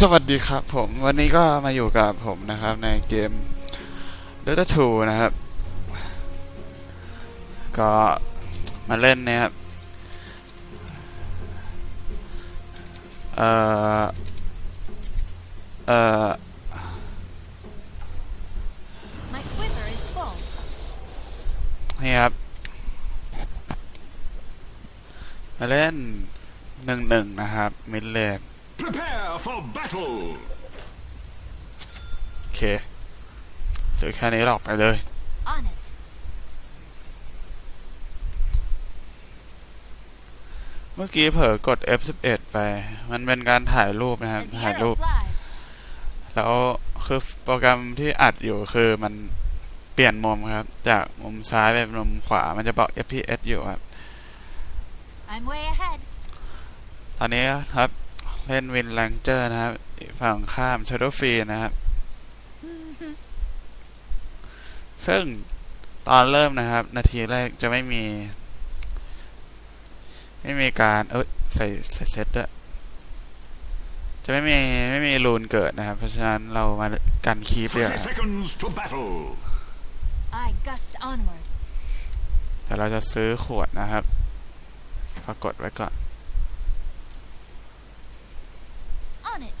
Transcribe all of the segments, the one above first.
สวัสดีครับผมวันนี้ก็มาอยู่กับผมนะครับในเกม Dota 2 นะครับ ก็มาเล่นเนี่ยครับเอ่อเอ่อ My quiver is full. นี่ครับ มาเล่นหนึ่งหนึ่งนะครับมิดเลน Prepare for battle! โอเคซื้อแค่นี้หรอกไปเลย On it. เมื่อกี้เผลอกด F11 ไป มันเป็นการถ่ายรูปนะครับ As the ถ่ายรู arrow ป flies. แล้วคือโปรแกรมที่อัดอยู่คือมันเปลี่ยนมุมครับ จากมุมซ้ายไปเป็นมุมขวา มันจะบอก FPS อยู่ครับ I'm way ahead. ตอนนี้ครับ เล่นวินแลงเจอร์นะครับอีกฝั่งข้ามช a โด w ฟ e นะครับ ซึ่งตอนเริ่มนะครับ นาทีแรกจะไม่มี ไม่มีการ เอ้ยใส่ใส่เซตด้วย จะไม่มีไม่มีรูนเกิดนะครับ เพราะฉะนั้นเรามากันคีปเดียวา30 seconds to battle! I gust onward. แต่เราจะซื้อขวดนะครับปรากฏไว้ก่อน On it.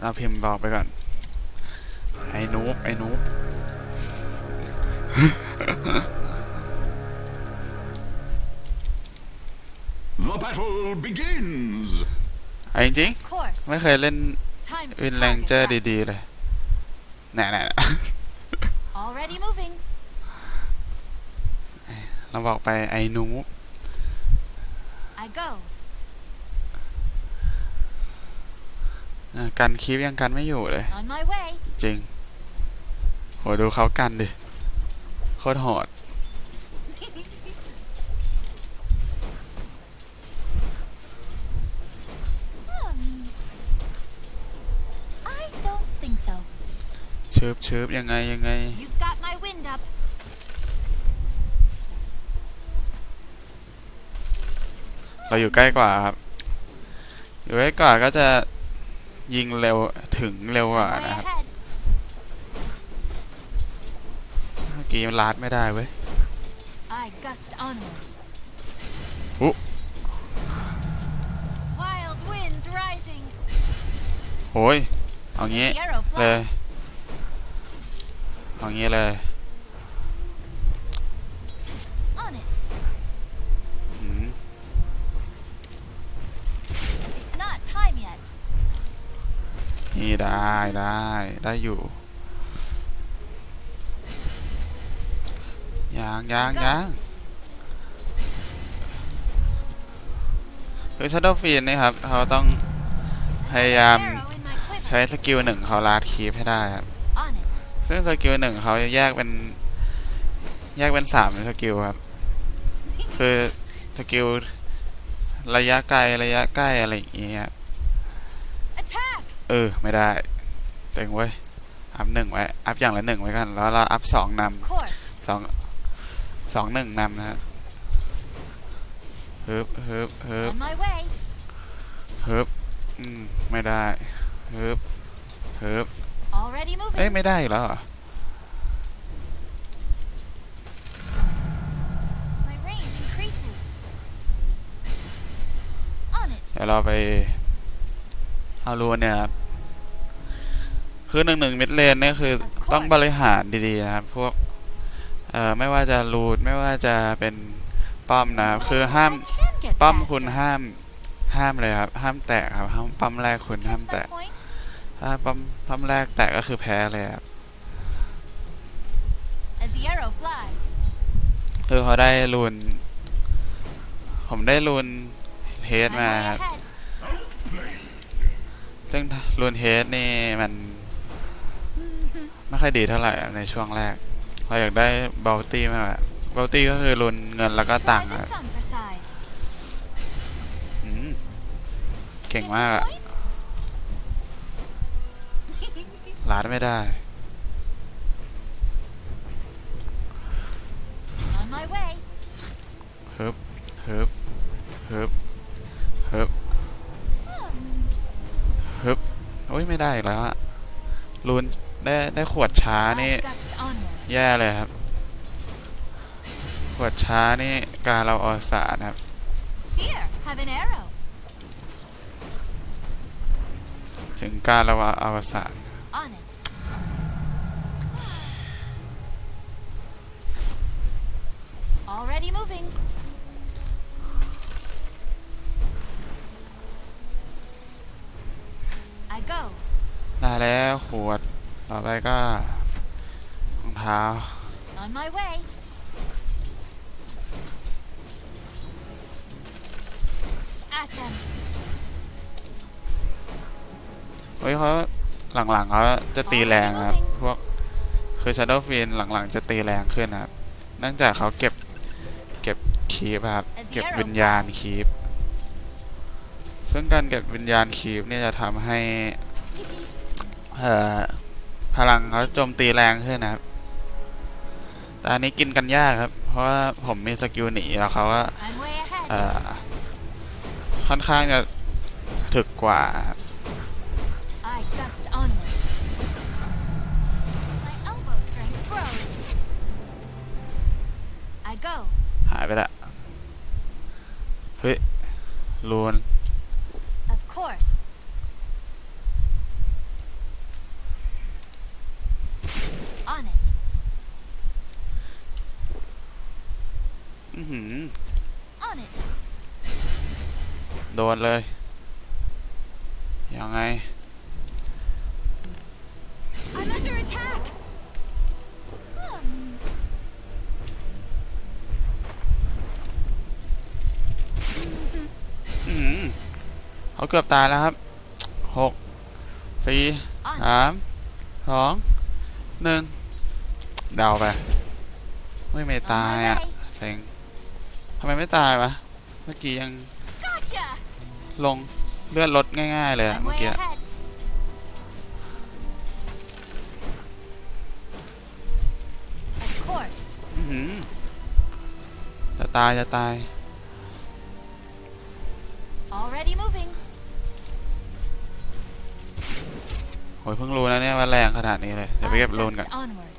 เราพิมพ์บอกไปก่อน ไอ้นูบไอ้นูบ The battle begins! เอาจริง Course. ๆไม่เคยเล่น Time for วินแลงเจอร์ target ดีๆ เลยแน่ๆ practice. Already moving. เราบอกไปไอ้นูบ I go. อะ กันคีปยังกันไม่อยู่เลย On my way. จริง โหดูเขากันดิ โคตรโหด Hmm. I don't think so. ชืบชืบยังไง ยังไง You've got my wind up. เราอยู่ใกล้กว่าครับ อยู่ใกล้กว่าก็จะ ยิงเร็วถึงเร็วกว่า Way นะครับ ahead. เมื่อกี้มันลาดไม่ได้เว้ย I gust onward. Oh. Wild winds rising. โอ้ยเอางี้ The arrow เลย flies. เอางี้เลย นี่ได้ได้ได้อยู่ยังยังยังคือชัตเตอร์ฟีนนี่ครับ เขาต้องพยายาม Arrow in my quiver. ใช้สกิลหนึ่งเขาลาดคีปให้ได้ครับ On it. ซึ่งสกิลหนึ่งเขาจะแยกเป็น แยกเป็นสามสกิลครับ คือสกิลระยะไกลระยะใกล้อะไรอย่างเงี้ยครับ Attack. เออ ไม่ได้เจ๋งเว้ย อัพหนึ่งไว้ อัพอย่างละหนึ่งไว้กัน แล้วเราอัพสองน Course. ำสองสองหนึ่งนำนะฮะฮึบฮึบฮึบ On my way. ฮึบอืม ไม่ได้ฮึบฮึบ Already เอ้ย moving. ไม่ได้อีกแล้วเหรอ My range increases. On it. เดี๋ยวเราไป เอารูนเนี่ยครับคือหนึ่งหนึ่งมิดเลนเนี่ยคือต้องบริหารดีๆนะครับ พวก เอ่อ ไม่ว่าจะรูทไม่ว่าจะเป็นป้อมนะครับ คือห้าม I can get ป้อมคุณ faster. ห้ามห้ามเลยครับ ห้ามแตกครับ ห้ามป้อมแรกคุณห้าม Catch แต my ก point? ถ้าป้อมป้อมแรกแตกก็คือแพ้เลยครับ As the arrow flies. คือเขาได้รูน ผมได้รูนเฮด I'm มา way ครับ ahead. ซึ่งรูนเฮดนี่มันไม่ค่อยดีเท่าไหร่อะในช่วงแรก เราอยากได้บัลตี้มากอะบัลตี้ก็คือรูนเงินแล้วก็ตังค์ Try อะ the sun for size. อืมเก่ง Get มาก my อะ point? ลาดไม่ได้ On my way. ฮึบฮึบฮึบ ฮึบโอ้ยไม่ได้อีกแล้วอะลูนได้ได้ขวดช้านี่ I gust onward. แย่เลยครับ ขวดช้านี่การเราออสานะครับ Here, have an arrow. ถึงการเราอวสาน ได้แล้วขวด ต่อไปก็รองเท้า On my way. At them. เฮ้ยเขาหลังๆเขาจะตีแรงครับ พวกคือ Shadow Fiend หลังๆ จะตีแรงขึ้นนะครับเนื่องจากเขาเก็บเก็บคีบครับ เก็บวิญญาณคีบ ซึ่งการเก็บวิญญาณคีบเนี่ยจะทำให้พลังเขาโจมตีแรงขึ้นนะครับแต่อันนี้กินกันยากครับ เพราะว่าผมมีสกิลหนีแล้วเขาก็ค่อนข้างจะถึกกว่าครับหายไปละ เฮ้ยลูน course. On it. อื้อหือ On it. โดนเลย ยังไง เขาเกือบตายแล้วครับหกสี่ On สามสองหนึ่งเดาไป ไม่ไม่ On ตาย my อะ way. เซ็งทำไมไม่ตายวะ เมื่อกี้ยัง Gotcha. ลงเลือดลดง่าย ๆ เลยอะ I'm เมื่อ way กี้ ahead. Of course. อื้อหือจะตาย จะตาย โหยเพิ่งรู้นะเนี่ยว่าแรงขนาดนี้เลย เดี๋ยวไป I เก็บลูนก่อน gust onward.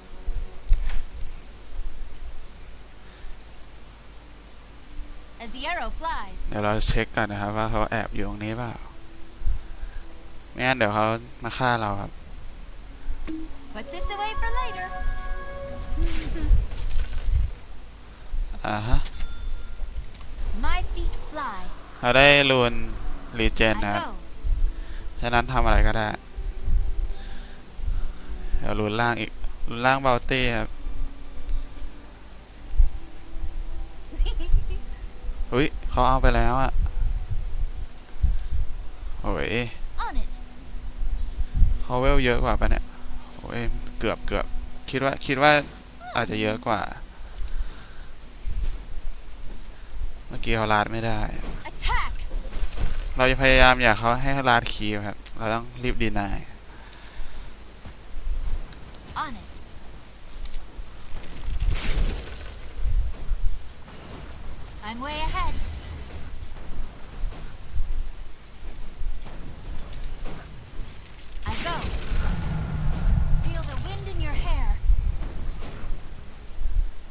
As the arrow flies, เดี๋ยวเราเช็คกันนะครับว่าเขาแอบอยู่ตรงนี้เปล่า ไม่งั้นเดี๋ยวเขามาฆ่าเราครับ put this away for later. อ่าฮะ My feet fly. เราได้ลูนรีเจน I นะครับ go. ฉะนั้นทำอะไรก็ได้ เดี๋ยวลูนล่างอีกลูนล่างเบลตี้ครับอุ้ยเขาเอาไปแล้วอะโอ้ย On it. เขาเวลเยอะกว่าปะเนี่ยโอ้ยเกือบเกือบคิดว่าคิดว่าอาจจะเยอะกว่า เมื่อกี้เขาลาดไม่ได้ Attack. เราจะพยายามอยากเขาให้ลาดคีย์ครับ เราต้องรีบดีนาย On it. I'm way ahead. I go. Feel the wind in your hair.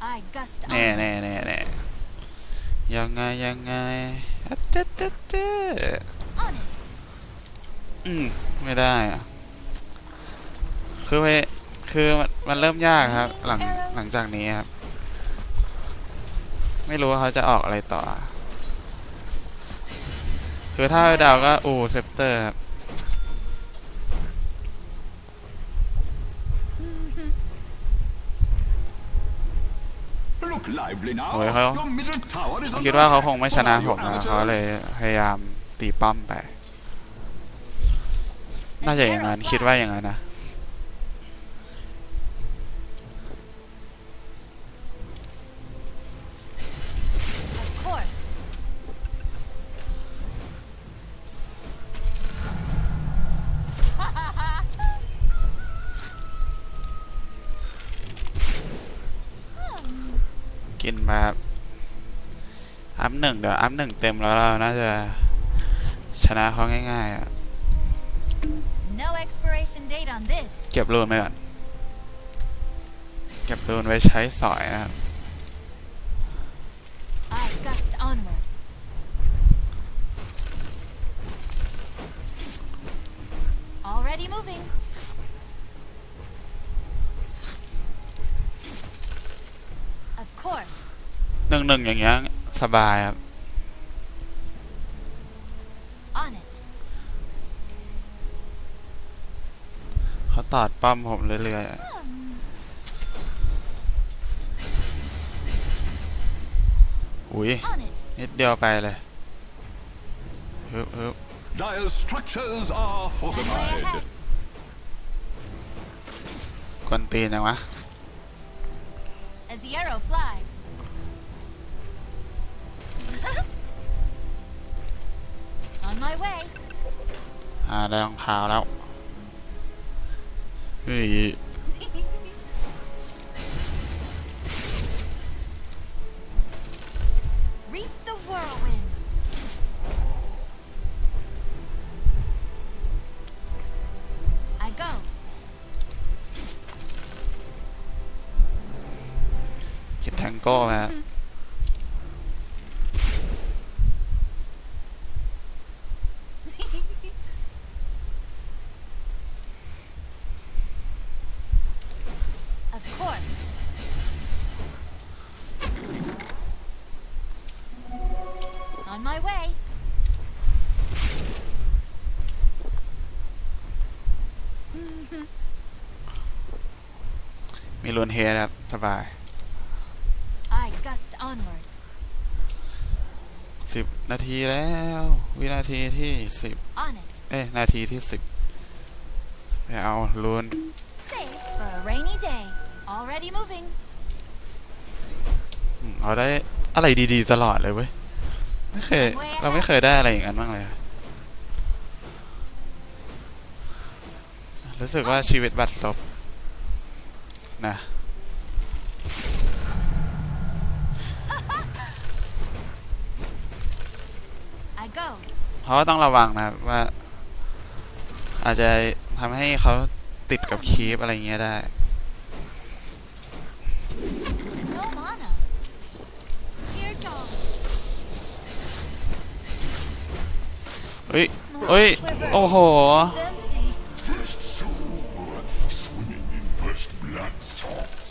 I gust แน่ on. แน่แน่แน่ยังไงยังไงอะ เจ๊ะเจ๊เจ๊อืมไม่ได้อะคือไปคือมันมันเริ่มยากครับ หลังหลังจากนี้ครับ ไม่รู้ว่าเขาจะออกอะไรต่อ คือถ้าเดาก็ อูเซปเตอร์ครับ Look lively now. Ôi, không. Your middle tower is ผม under คิดว่าเขาคง attack. ไม่ชนะ All ผม you นะ amateurs. เขาเลยพยายามตีป้อมไป น่าจะอย่างนั้นคิดว่าอย่างนั้นนะ กินมาครับอาอัพหนึ่งเดี๋ยวอัพหนึ่งเต็มแล้วเราน่าจะชนะเขาง่ายๆอะ No expiration date on this. เก็บรูนไปก่อน เก็บรูนไว้ใช้สอยนะครับ I gust onward. Already moving. Of course. หนึ่งหนึ่งอย่างเงี้ยสบายครับ On it. เขาตอดป้อมผมเรื่อยๆอะ Hmm. อุ้ย On it. นิดเดียวไปเลยฮึบฮึบ Dire structures are And way fortified. ahead. กวนตีนยังวะ As the arrow flies. On my way. อ่าได้รองเท้าแล้วเฮ้ย งโก้ไหมฮะ Of course. On my way. มีลุนเฮดครับ สบาย I gust onward. สิบนาทีแล้ว วินาทีที่สิบ On it. เอ้ยนาทีที่สิบไปเอาลุน Saved for a rainy day. Already moving. อืมเราได้อะไรดีๆตลอดเลยเว้ย ไม่เคย เราไม่เคยได้อะไรอย่างนั้นบ้างเลยรู้สึกว่าชีวิตบัดซบนะ I go. เขาก็ต้องระวังนะครับว่า อาจจะทำให้เขาติดกับคีปอะไรเงี้ยได้ No mana. Here goes. เฮ้ย เฮ้ย โอ้โห It's empty. First soul, swimming in first blood sauce.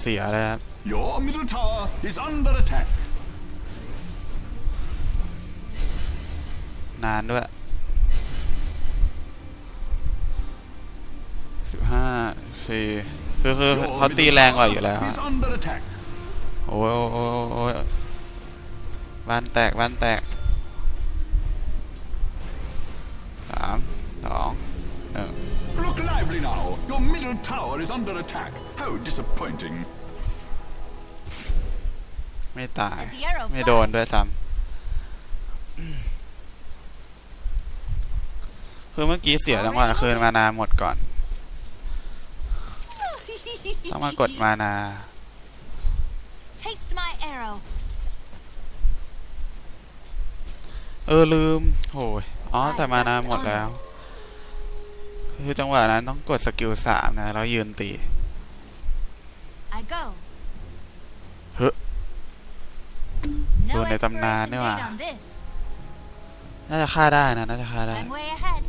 เสียเลยครับ Your middle tower is under attack. นานด้วยสิบห้าสี่คือคือ Your เขาตี middle แรงกว่า tower อยู่แล้ว is under attack. โอ้ยโอ้ยโอ้ยโอ้ยบ้านแตกบ้านแตกสามสองหนึ่ง Look lively now. Your middle tower is under attack. How disappointing. ไม่ตาย As the arrow ไม่โดน flies. ด้วยซ้ำคือเมื่อกี้เสียจังหวะคืนมานาหมดก่อน ต้องมากดมานา Taste my arrow. เออลืมโอ้ยอ๋อ แต่มานาหมดแล้ว คือจังหวะนั้นต้องกดสกิลสามนะ แล้วยืนตี I go. เฮ้ย No โดนในตำนาน expiration นี่หว่า date on this. น่าจะฆ่าได้นะ น่าจะฆ่าได้ I'm way ahead.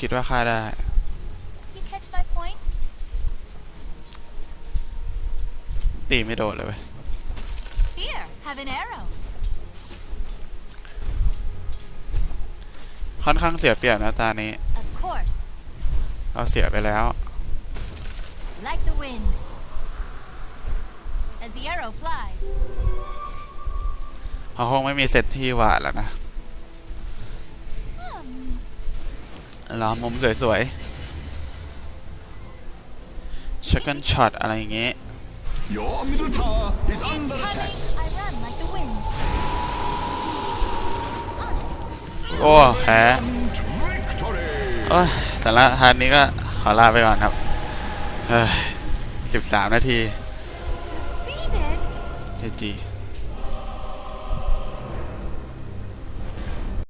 คิดว่าฆ่าได้ You catch my point? ตีไม่โดนเลยเว้ย Here, have an arrow. ค่อนข้างเสียเปรียบนะตานี้ Of course. เราเสียไปแล้ว Like the wind. As the arrow flies. เขาคงไม่มีเซตที่หวาดแล้วนะ Hmm. รอมุมสวยๆชักกันช็อตอะไรอย่างเงี้ย Your middle tower is under attack. Incoming, I run like the wind. On it. โอ้แพ้ And victory. โอ้ยแต่ละทานนี้ก็ขอลาไปก่อนครับ เฮ้ยสิบสามนาที Defeated? เจจี